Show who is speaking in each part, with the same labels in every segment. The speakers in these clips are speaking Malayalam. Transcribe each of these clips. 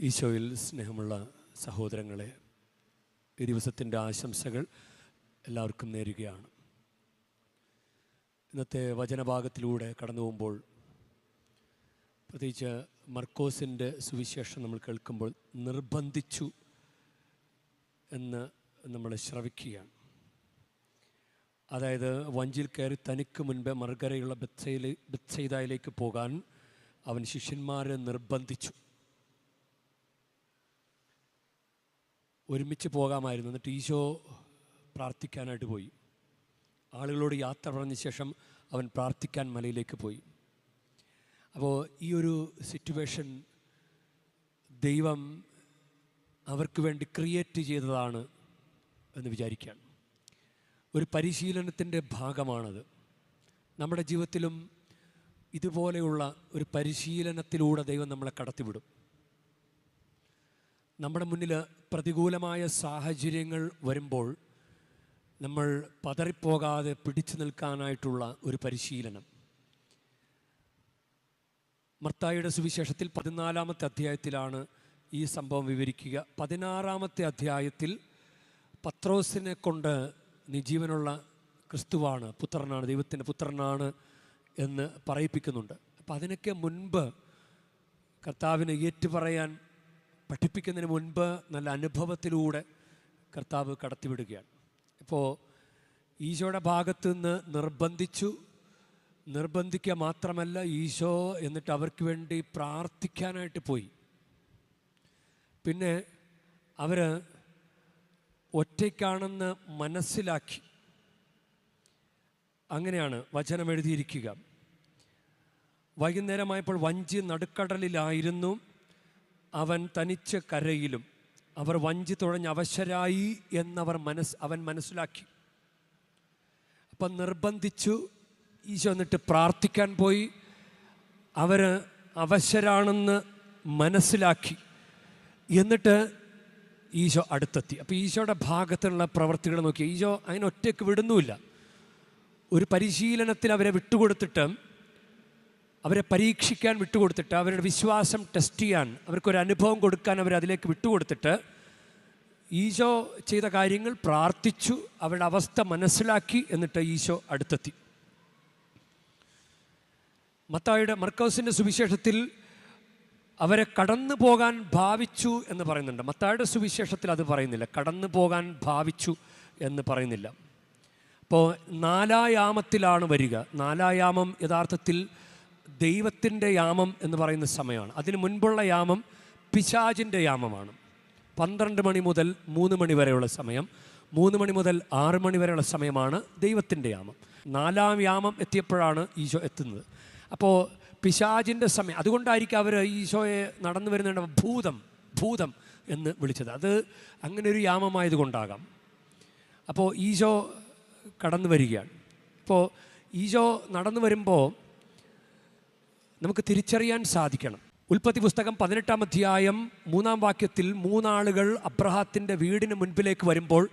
Speaker 1: ഈശോയിൽ സ്നേഹമുള്ള സഹോദരങ്ങളെ ഈ ദിവസത്തിന്റെ ആശംസകൾ എല്ലാവർക്കും നേരുകയാണ്. ഇന്നത്തെ വചനഭാഗത്തിലൂടെ കടന്നു പോകുമ്പോൾ പ്രത്യേകിച്ച് മർക്കോസിന്റെ സുവിശേഷം നമ്മൾ കേൾക്കുമ്പോൾ നിർബന്ധിച്ചു എന്ന് നമ്മൾ ശ്രവിക്കുകയാണ്. അതായത് വഞ്ചിയിൽ കയറി തനിക്ക് മുൻപേ മറുകരയുള്ള ബെത്സയിലെ ബെത്സൈതായിലേക്ക് പോകാൻ അവൻ ശിഷ്യന്മാരെ നിർബന്ധിച്ചു. ഒരുമിച്ച് പോകാമായിരുന്നു. എന്നിട്ട് ഈശോ പ്രാർത്ഥിക്കാനായിട്ട് പോയി. ആളുകളോട് യാത്ര പറഞ്ഞ ശേഷം അവൻ പ്രാർത്ഥിക്കാൻ മലയിലേക്ക് പോയി. അപ്പോൾ ഈ ഒരു സിറ്റുവേഷൻ ദൈവം അവർക്ക് വേണ്ടി ക്രിയേറ്റ് ചെയ്തതാണ് എന്ന് വിചാരിക്കുകയാണ്. ഒരു പരിശീലനത്തിന്റെ ഭാഗമാണത്. നമ്മുടെ ജീവിതത്തിലും ഇതുപോലെയുള്ള ഒരു പരിശീലനത്തിലൂടെ ദൈവം നമ്മളെ കടത്തിവിടും. നമ്മുടെ മുന്നിൽ പ്രതികൂലമായ സാഹചര്യങ്ങൾ വരുമ്പോൾ നമ്മൾ പതറിപ്പോകാതെ പിടിച്ചു നിൽക്കാനായിട്ടുള്ള ഒരു പരിശീലനം. മർത്തായിയുടെ സുവിശേഷത്തിൽ പതിനാലാമത്തെ അധ്യായത്തിലാണ് ഈ സംഭവം വിവരിക്കുക. പതിനാറാമത്തെ അധ്യായത്തിൽ പത്രോസിനെ കൊണ്ട് നീ ജീവനുള്ള ക്രിസ്തുവാണ് പുത്രനാണ് ദൈവത്തിന്റെ പുത്രനാണ് എന്ന് പറയിപ്പിക്കുന്നുണ്ട്. അപ്പം അതിനൊക്കെ മുൻപ് കർത്താവിനെ ഏറ്റുപറയാൻ പഠിപ്പിക്കുന്നതിന് മുൻപ് നല്ല അനുഭവത്തിലൂടെ കർത്താവ് കടത്തിവിടുകയാണ്. ഇപ്പോൾ ഈശോയുടെ ഭാഗത്തു നിന്ന് നിർബന്ധിച്ചു. നിർബന്ധിക്കുക മാത്രമല്ല ഈശോ എന്നിട്ട് അവർക്ക് വേണ്ടി പ്രാർത്ഥിക്കാനായിട്ട് പോയി. പിന്നെ അവർ ഒറ്റയ്ക്കാണെന്ന് മനസ്സിലാക്കി. അങ്ങനെയാണ് വചനം എഴുതിയിരിക്കുക. വൈകുന്നേരമായപ്പോൾ വഞ്ചി നടുക്കടലിലായിരുന്നു. അവൻ തനിച്ച് കരയിലും അവർ വഞ്ചി തുഴഞ്ഞ് അവശരായി എന്നവർ മനസ് അവൻ മനസ്സിലാക്കി. അപ്പം നിർബന്ധിച്ചു ഈശോ എന്നിട്ട് പ്രാർത്ഥിക്കാൻ പോയി. അവർ അവശരാണെന്ന് മനസ്സിലാക്കി. എന്നിട്ട് ഈശോ അടുത്തെത്തി. അപ്പോൾ ഈശോയുടെ ഭാഗത്തുള്ള പ്രവർത്തികൾ നോക്കി. ഈശോ അതിനൊറ്റയ്ക്ക് വിടുന്നുമില്ല. ഒരു പരിശീലനത്തിൽ അവരെ വിട്ടുകൊടുത്തിട്ട് അവരെ പരീക്ഷിക്കാൻ വിട്ടുകൊടുത്തിട്ട് അവരുടെ വിശ്വാസം ടെസ്റ്റ് ചെയ്യാൻ അവർക്കൊരു അനുഭവം കൊടുക്കാൻ അവർ അതിലേക്ക് വിട്ടുകൊടുത്തിട്ട് ഈശോ ചെയ്ത കാര്യങ്ങൾ പ്രാർത്ഥിച്ചു അവരുടെ അവസ്ഥ മനസ്സിലാക്കി എന്നിട്ട് ഈശോ അടുത്തെത്തി. മത്തായുടെ മർക്കോസിന്റെ സുവിശേഷത്തിൽ അവരെ കടന്നു പോകാൻ ഭാവിച്ചു എന്ന് പറയുന്നുണ്ട്. മത്തായുടെ സുവിശേഷത്തിൽ അത് പറയുന്നില്ല. കടന്നു പോകാൻ ഭാവിച്ചു എന്ന് പറയുന്നില്ല. അപ്പോൾ നാലായാമത്തിലാണ് വരിക. നാലായാമം യഥാർത്ഥത്തിൽ ദൈവത്തിന്റെ യാമം എന്ന് പറയുന്ന സമയമാണ്. അതിന് മുൻപുള്ള യാമം പിശാജിന്റെ യാമമാണ്. പന്ത്രണ്ട് മണി മുതൽ മൂന്ന് മണി വരെയുള്ള സമയം. മൂന്ന് മണി മുതൽ ആറ് മണി വരെയുള്ള സമയമാണ് ദൈവത്തിന്റെ യാമം. നാലാം യാമം എത്തിയപ്പോഴാണ് ഈശോ എത്തുന്നത്. അപ്പോൾ പിശാജിന്റെ സമയം അതുകൊണ്ടായിരിക്കും അവർ ഈശോയെ നടന്നു വരുന്ന ഭൂതം ഭൂതം എന്ന് വിളിച്ചത്. അത് അങ്ങനെ ഒരു യാമമായത് കൊണ്ടാകാം അപ്പോൾ ഈശോ കടന്നു വരികയാണ്. ഇപ്പോൾ ഈശോ നടന്നു വരുമ്പോൾ നമുക്ക് തിരിച്ചറിയാൻ സാധിക്കണം. ഉൽപ്പത്തി പുസ്തകം പതിനെട്ടാം അധ്യായം മൂന്നാം വാക്യത്തിൽ മൂന്നാളുകൾ അബ്രഹാത്തിന്റെ വീടിന് മുൻപിലേക്ക് വരുമ്പോൾ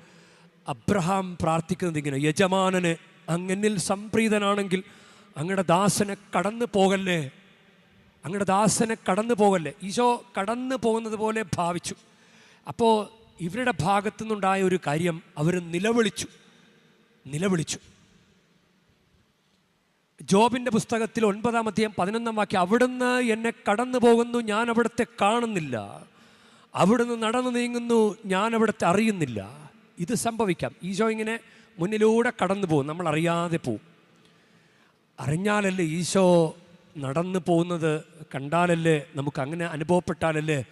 Speaker 1: അബ്രഹാം പ്രാർത്ഥിക്കുന്നത് ഇങ്ങനെ യജമാനന് അങ്ങനിൽ സംപ്രീതനാണെങ്കിൽ അങ്ങയുടെ ദാസനെ കടന്നു പോകല്ലേ? അങ്ങയുടെ ദാസനെ കടന്നു പോകല്ലേ? ഈശോ കടന്നു പോകുന്നത് പോലെ ഭാവിച്ചു. അപ്പോൾ ഇവരുടെ ഭാഗത്തു നിന്നുണ്ടായ ഒരു കാര്യം അവർ നിലവിളിച്ചു. നിലവിളിച്ചു. ജോബിന്റെ പുസ്തകത്തിൽ ഒൻപതാം അധ്യായം പതിനൊന്നാം വാക്യം അവിടുന്ന് എന്നെ കടന്നു പോകുന്നു ഞാൻ അവിടുത്തെ കാണുന്നില്ല. അവിടുന്ന് നടന്നു നീങ്ങുന്നു ഞാൻ അവിടുത്തെ അറിയുന്നില്ല. ഇത് സംഭവിക്കാം. ഈശോ ഇങ്ങനെ മുന്നിലൂടെ കടന്നു പോകും. നമ്മൾ അറിയാതെ പോവും. അറിഞ്ഞാലല്ലേ ഈശോ നടന്നു പോകുന്നത് കണ്ടാലല്ലേ നമുക്ക് അങ്ങനെ അനുഭവപ്പെട്ടാലല്ലേ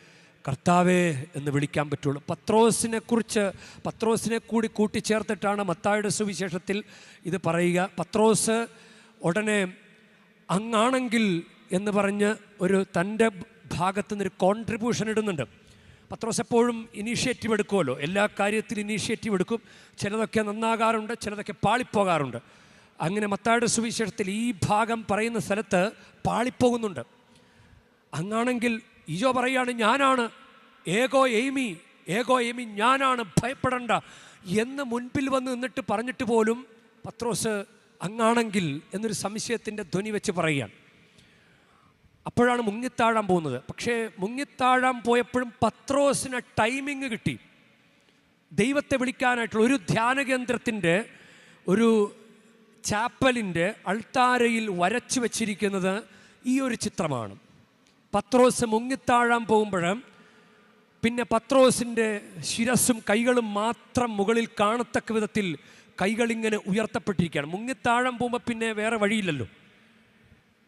Speaker 1: കർത്താവേ എന്ന് വിളിക്കാൻ പറ്റുള്ളൂ. പത്രോസിനെ കുറിച്ച് പത്രോസിനെ കൂടി കൂട്ടിച്ചേർത്തിട്ടാണ് മത്തായുടെ സുവിശേഷത്തിൽ ഇത് പറയുക. പത്രോസ് ഉടനെ അങ്ങാണെങ്കിൽ എന്ന് പറഞ്ഞ് ഒരു തന്റെ ഭാഗത്തു നിന്നൊരു കോൺട്രിബ്യൂഷൻ ഇടുന്നുണ്ട്. പത്രോസ് എപ്പോഴും ഇനീഷ്യേറ്റീവ് എടുക്കുമല്ലോ. എല്ലാ കാര്യത്തിലും ഇനീഷ്യേറ്റീവ് എടുക്കും. ചിലതൊക്കെ നന്നാകാറുണ്ട് ചിലതൊക്കെ പാളിപ്പോകാറുണ്ട്. അങ്ങനെ മത്തായുടെ സുവിശേഷത്തിൽ ഈ ഭാഗം പറയുന്ന സ്ഥലത്ത് പാളിപ്പോകുന്നുണ്ട്. അങ്ങാണെങ്കിൽ ഈജോ പറയാണ് ഞാനാണ്. ഏകോ എയ്മി ഏകോ എയ്മി ഞാനാണ്. ഭയപ്പെടണ്ട എന്ന് മുൻപിൽ വന്ന് നിന്നിട്ട് പറഞ്ഞിട്ട് പോലും പത്രോസ് അങ്ങാണെങ്കിൽ എന്നൊരു സംശയത്തിന്റെ ധ്വനി വെച്ച് പറയുകയാണ്. അപ്പോഴാണ് മുങ്ങിത്താഴാൻ പോകുന്നത്. പക്ഷേ മുങ്ങിത്താഴാൻ പോയപ്പോഴും പത്രോസിന് ടൈമിങ് കിട്ടി. ദൈവത്തെ വിളിക്കാനായിട്ടുള്ള ഒരു ധ്യാന കേന്ദ്രത്തിന്റെ ഒരു ചാപ്പലിന്റെ അൾത്താരയിൽ വരച്ചു വച്ചിരിക്കുന്നത് ഈ ഒരു ചിത്രമാണ്. പത്രോസ് മുങ്ങിത്താഴാൻ പോകുമ്പോൾ പിന്നെ പത്രോസിന്റെ ശിരസും കൈകളും മാത്രം മുകളിൽ കാണത്തക്ക വിധത്തിൽ കൈകളിങ്ങനെ ഉയർത്തപ്പെട്ടിരിക്കുകയാണ്. മുങ്ങിത്താഴം പോകുമ്പോൾ പിന്നെ വേറെ വഴിയില്ലല്ലോ.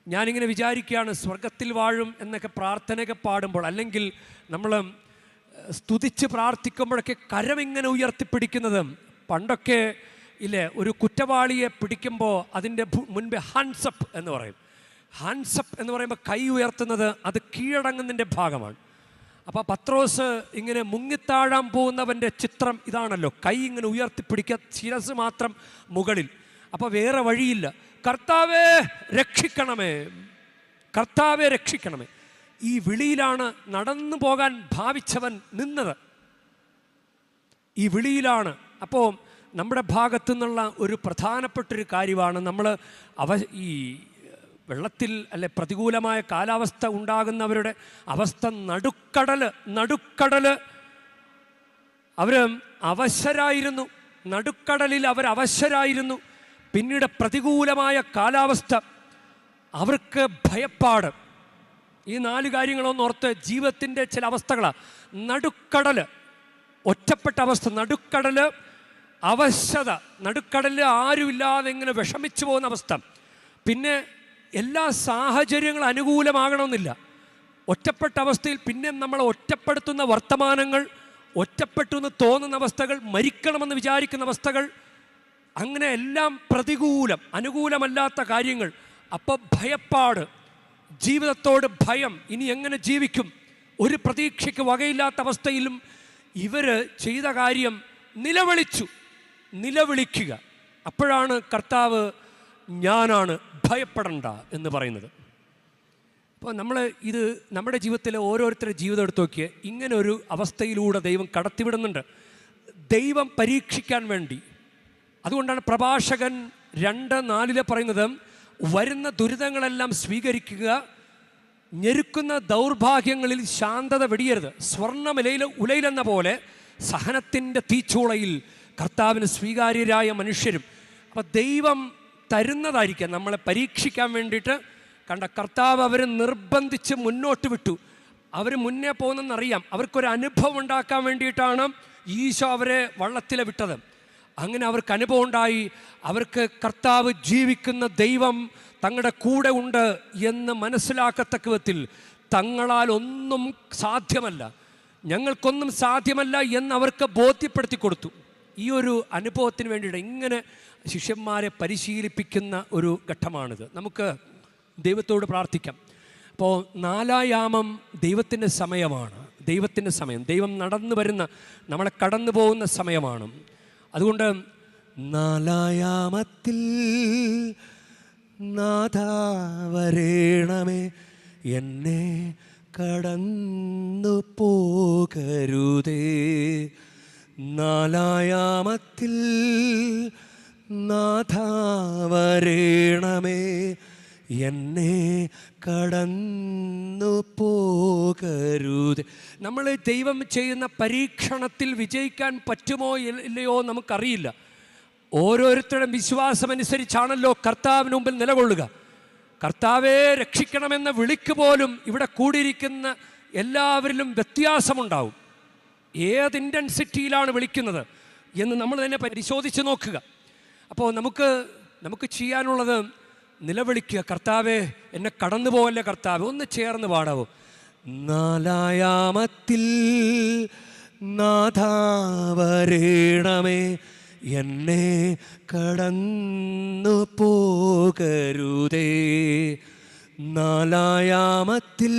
Speaker 1: ഞാനിങ്ങനെ വിചാരിക്കുകയാണ് സ്വർഗത്തിൽ വാഴും എന്നൊക്കെ പ്രാർത്ഥനയൊക്കെ പാടുമ്പോൾ അല്ലെങ്കിൽ നമ്മൾ സ്തുതിച്ച് പ്രാർത്ഥിക്കുമ്പോഴൊക്കെ കരം കരമിങ്ങനെ ഉയർത്തിപ്പിടിക്കുന്നത്. പണ്ടൊക്കെ ഇല്ലേ ഒരു കുറ്റവാളിയെ പിടിക്കുമ്പോൾ അതിന്റെ മുൻപേ ഹാൻസപ്പ് എന്ന് പറയും. ഹാൻസപ്പ് എന്ന് പറയുമ്പോൾ കൈ ഉയർത്തുന്നത് അത് കീഴടങ്ങുന്നതിന്റെ ഭാഗമാണ്. അപ്പോൾ പത്രോസ് ഇങ്ങനെ മുങ്ങിത്താഴാൻ പോകുന്നവന്റെ ചിത്രം ഇതാണല്ലോ. കൈ ഇങ്ങനെ ഉയർത്തിപ്പിടിക്കുക ശിരസ് മാത്രം മുകളിൽ. അപ്പോൾ വേറെ വഴിയില്ല. കർത്താവേ രക്ഷിക്കണമേ. കർത്താവെ രക്ഷിക്കണമേ. ഈ വിളിയിലാണ് നടന്നു പോകാൻ ഭാവിച്ചവൻ നിന്നത്. ഈ വിളിയിലാണ്. അപ്പോൾ നമ്മുടെ ഭാഗത്തു നിന്നുള്ള ഒരു പ്രധാനപ്പെട്ടൊരു കാര്യമാണ് നമ്മൾ അവ ഈ വെള്ളത്തിൽ അല്ലെ പ്രതികൂലമായ കാലാവസ്ഥ ഉണ്ടാകുന്നവരുടെ അവസ്ഥ നടുക്കടൽ നടുക്കടൽ അവർ അവശരായിരുന്നു. നടുക്കടലിൽ അവർ അവശരായിരുന്നു. പിന്നീട് പ്രതികൂലമായ കാലാവസ്ഥ. അവർക്ക് ഭയപ്പാട്. ഈ നാല് കാര്യങ്ങളൊന്നോർത്ത് ജീവിതത്തിന്റെ ചില അവസ്ഥകളാണ് നടുക്കടൽ ഒറ്റപ്പെട്ട അവസ്ഥ. നടുക്കടൽ അവശത. നടുക്കടലിൽ ആരുമില്ലാതെ ഇങ്ങനെ വിഷമിച്ചു പോകുന്ന അവസ്ഥ. പിന്നെ എല്ലാ സാഹചര്യങ്ങളും അനുകൂലമാകണമെന്നില്ല. ഒറ്റപ്പെട്ട അവസ്ഥയിൽ പിന്നെ നമ്മളെ ഒറ്റപ്പെടുത്തുന്ന വർത്തമാനങ്ങൾ ഒറ്റപ്പെട്ടു എന്ന് തോന്നുന്ന അവസ്ഥകൾ മരിക്കണമെന്ന് വിചാരിക്കുന്ന അവസ്ഥകൾ അങ്ങനെ എല്ലാം പ്രതികൂലം അനുകൂലമല്ലാത്ത കാര്യങ്ങൾ. അപ്പോൾ ഭയപ്പാട് ജീവിതത്തോട് ഭയം ഇനി എങ്ങനെ ജീവിക്കും? ഒരു പ്രതീക്ഷയ്ക്ക് വകയില്ലാത്ത അവസ്ഥയിലും ഇവർ ചെയ്ത കാര്യം നിലവിളിച്ചു നിലവിളിക്കുക. അപ്പോഴാണ് കർത്താവ് ഞാനാണ് ഭയപ്പെടണ്ട എന്ന് പറയുന്നത്. അപ്പോൾ നമ്മൾ ഇത് നമ്മുടെ ജീവിതത്തിലെ ഓരോരുത്തരുടെ ജീവിതം എടുത്തു നോക്കിയ ഇങ്ങനെ ഒരു അവസ്ഥയിലൂടെ ദൈവം കടത്തിവിടുന്നുണ്ട്. ദൈവം പരീക്ഷിക്കാൻ വേണ്ടി. അതുകൊണ്ടാണ് പ്രഭാഷകൻ രണ്ട് നാലിലെ പറയുന്നത് വരുന്ന ദുരിതങ്ങളെല്ലാം സ്വീകരിക്കുക ഞെരുക്കുന്ന ദൗർഭാഗ്യങ്ങളിൽ ശാന്തത വെടിയരുത്. സ്വർണമിലയിൽ ഉലയിലെന്ന പോലെ സഹനത്തിന്റെ തീച്ചൂളയിൽ കർത്താവിന് സ്വീകാര്യരായ മനുഷ്യരും. അപ്പം ദൈവം തരുന്നതായിരിക്കാം. നമ്മളെ പരീക്ഷിക്കാൻ വേണ്ടിയിട്ട് കണ്ട കർത്താവ് അവരെ നിർബന്ധിച്ച് മുന്നോട്ട് വിട്ടു. അവർ മുന്നേ പോകുന്നെന്നറിയാം. അവർക്കൊരു അനുഭവം ഉണ്ടാക്കാൻ വേണ്ടിയിട്ടാണ് ഈശോ അവരെ വള്ളത്തിലെ വിട്ടത്. അങ്ങനെ അവർക്ക് അനുഭവം ഉണ്ടായി. അവർക്ക് കർത്താവ് ജീവിക്കുന്ന ദൈവം തങ്ങളുടെ കൂടെ ഉണ്ട് എന്ന് മനസ്സിലാക്കത്തക്ക വിധത്തിൽ തങ്ങളാൽ ഒന്നും സാധ്യമല്ല. ഞങ്ങൾക്കൊന്നും സാധ്യമല്ല എന്ന് അവർക്ക് ബോധ്യപ്പെടുത്തി കൊടുത്തു. ഈ ഒരു അനുഭവത്തിന് വേണ്ടിയിട്ട് ഇങ്ങനെ ശിഷ്യന്മാരെ പരിശീലിപ്പിക്കുന്ന ഒരു ഘട്ടമാണിത്. നമുക്ക് ദൈവത്തോട് പ്രാർത്ഥിക്കാം. അപ്പോൾ നാലായാമം ദൈവത്തിന്റെ സമയമാണ്. ദൈവത്തിന്റെ സമയം. ദൈവം നടന്നു വരുന്ന നമ്മളെ കടന്നു പോകുന്ന സമയമാണ്. അതുകൊണ്ട് നാലായാമത്തിൽ നാഥാവരേണമേ എന്നെ കടന്നു പോകരുതേ. നാലായാമത്തിൽ നാഥാവരേണമേ എന്നെ കടന്നു പോകരുത്. നമ്മൾ ദൈവം ചെയ്യുന്ന പരീക്ഷണത്തിൽ വിജയിക്കാൻ പറ്റുമോ ഇല്ലയോ നമുക്കറിയില്ല. ഓരോരുത്തരുടെ വിശ്വാസമനുസരിച്ചാണല്ലോ കർത്താവിന് മുമ്പിൽ നിലകൊള്ളുക. കർത്താവെ രക്ഷിക്കണമെന്ന വിളിക്ക് പോലും ഇവിടെ കൂടിയിരിക്കുന്ന എല്ലാവരിലും വ്യത്യാസമുണ്ടാവും. ഏത് ഇന്റൻസിറ്റിയിലാണ് വിളിക്കുന്നത് എന്ന് നമ്മൾ തന്നെ പരിശോധിച്ച് നോക്കുക. അപ്പോൾ നമുക്ക് നമുക്ക് ചെയ്യാനുള്ളത് നിലവിളിക്കുക. കർത്താവെ എന്നെ കടന്നു പോകല്ലേ കർത്താവ്? ഒന്ന് ചേർന്ന് പാടാവോ. നാലായാമത്തിൽ നാഥാവരേണമേ എന്നെ കടന്നു പോകരുതേ. നാലായാമത്തിൽ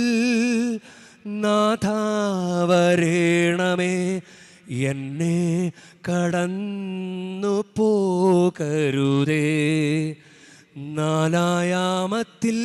Speaker 1: നാഥാവരേണമേ എന്നെ കടന്നു പോകരുതേ നാലായാമത്തിൽ